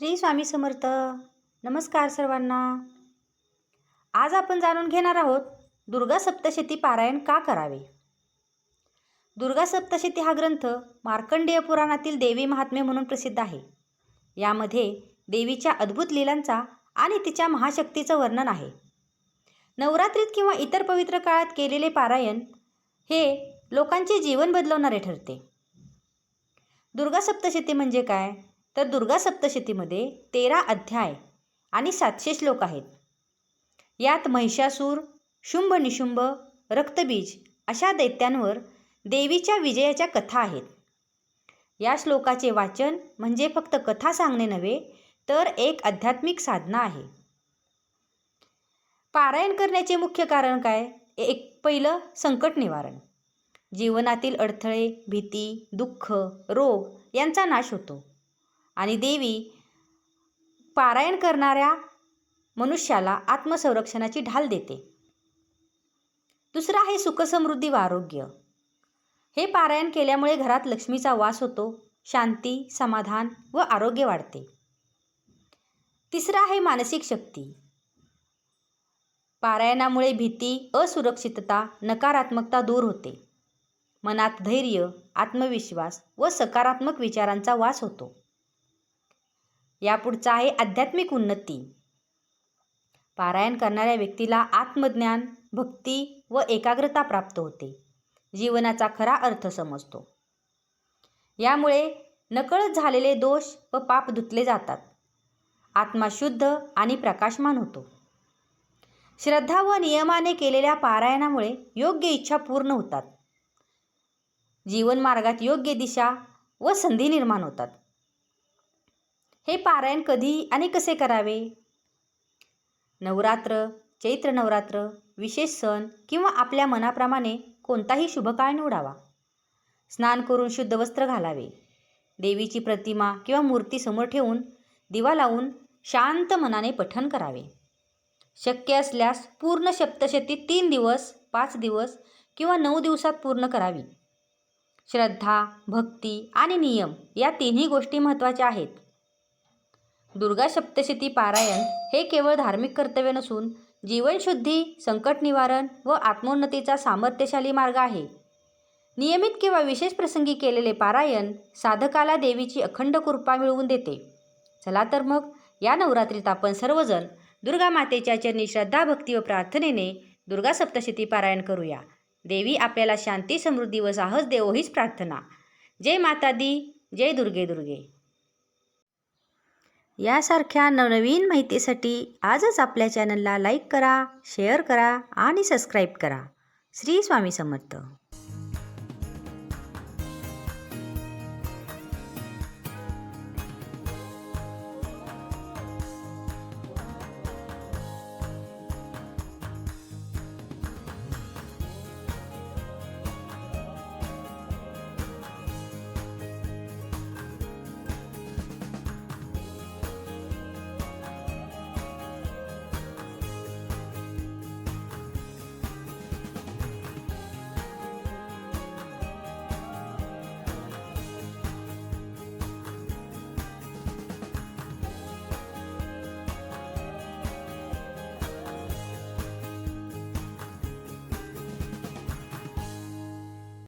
श्री स्वामी समर्थ. नमस्कार सर्वांना. आज आपण जाणून घेणार आहोत दुर्गा सप्तशती पारायण का करावे? दुर्गा सप्तशती हा ग्रंथ मार्कंडेय पुराणातील देवी महात्म्य म्हणून प्रसिद्ध आहे. यामध्ये देवीच्या अद्भुत लीलांचा आणि तिच्या महाशक्तीचं वर्णन आहे. नवरात्रीत किंवा इतर पवित्र काळात केलेले पारायण हे लोकांचे जीवन बदलवणारे ठरते. दुर्गा सप्तशती म्हणजे काय? तर दुर्गा सप्तशतीमध्ये तेरा अध्याय आणि सातशे श्लोक आहेत. यात महिषासूर शुंभ निशुंभ रक्तबीज अशा दैत्यांवर देवीच्या विजयाच्या कथा आहेत. या श्लोकाचे वाचन म्हणजे फक्त कथा सांगणे नव्हे तर एक आध्यात्मिक साधना आहे. पारायण करण्याचे मुख्य कारण काय? एक पहिलं संकट निवारण. जीवनातील अडथळे भीती दुःख रोग यांचा नाश होतो. आणि देवी पारायण करणाऱ्या मनुष्याला आत्मसंरक्षणाची ढाल देते. दुसरं आहे सुखसमृद्धी व आरोग्य. हे पारायण केल्यामुळे घरात लक्ष्मीचा वास होतो शांती समाधान व आरोग्य वाढते. तिसरं आहे मानसिक शक्ती. पारायणामुळे भीती असुरक्षितता नकारात्मकता दूर होते. मनात धैर्य आत्मविश्वास व सकारात्मक विचारांचा वास होतो. यापुढचा आहे आध्यात्मिक उन्नती. पारायण करणाऱ्या व्यक्तीला आत्मज्ञान भक्ती व एकाग्रता प्राप्त होते. जीवनाचा खरा अर्थ समजतो. यामुळे नकळत झालेले दोष व पाप धुतले जातात. आत्मा शुद्ध आणि प्रकाशमान होतो. श्रद्धा व नियमाने केलेल्या पारायणामुळे योग्य इच्छा पूर्ण होतात. जीवनमार्गात योग्य दिशा व संधी निर्माण होतात. हे पारायण कधी आणि कसे करावे? नवरात्र चैत्र नवरात्र विशेष सण किंवा आपल्या मनाप्रमाणे कोणताही शुभकाळ निवडावा. स्नान करून शुद्ध वस्त्र घालावे. देवीची प्रतिमा किंवा मूर्ती समोर ठेवून दिवा लावून शांत मनाने पठण करावे. शक्य असल्यास पूर्ण सप्तशती तीन दिवस पाच दिवस किंवा नऊ दिवसात पूर्ण करावी. श्रद्धा भक्ती आणि नियम या तिन्ही गोष्टी महत्त्वाच्या आहेत. दुर्गा सप्तशती पारायण हे केवळ धार्मिक कर्तव्य नसून जीवनशुद्धी संकट निवारण व आत्मोन्नतीचा सामर्थ्यशाली मार्ग आहे. नियमित किंवा विशेष प्रसंगी केलेले पारायण साधकाला देवीची अखंड कृपा मिळवून देते. चला तर मग या नवरात्रीत आपण सर्वजण दुर्गा मातेच्या चरणी श्रद्धा भक्ती व प्रार्थनेने दुर्गा सप्तशती पारायण करूया. देवी आपल्याला शांती समृद्धी व साहस देवो हीच प्रार्थना. जय माता दी जय दुर्गे दुर्गे. यासारख्या नवनवीन माहितीसाठी आजच आपल्या चॅनलला लाईक करा शेअर करा आणि सबस्क्राईब करा. श्री स्वामी समर्थ.